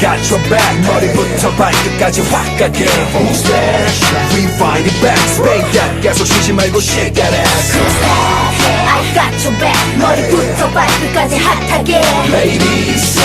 I got your back 머리부터 발끝까지 확 가게 Who's that? Rewind it back Spank that 계속 쉬지 말고 shake that ass I got your back 머리부터 발끝까지 핫하게 Ladies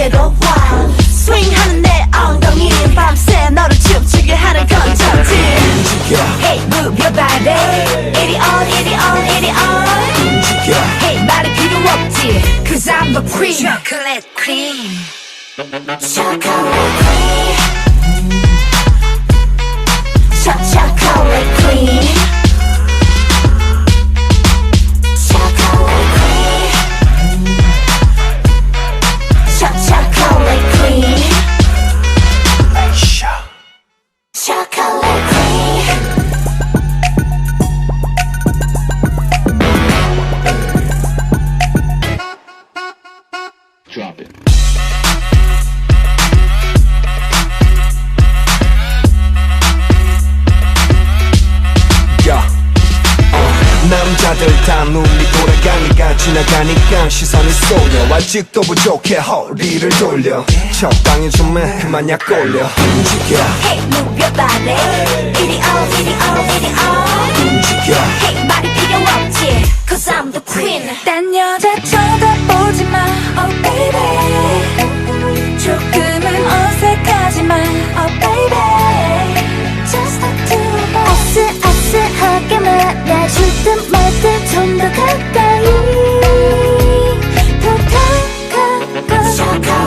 말고 내게로 와 스윙하는 내 엉덩이 밤새 너를 춤추게 하는 컨텐츠 움직여 Hey move your body 이리 on 이리 on 이리 on 움직여 Hey 말이 필요 없지 Cause I'm the queen Chocolate cream Chocolate cream 남자들 다 눈이 돌아가니까 지나가니까 시선이 쏠려. 아직도 부족해 허리를 돌려. 적당히 좀해 그만 약 올려. 움직여. Hey move your body. 이리 on 이리 on 이리 on 움직여 so cold.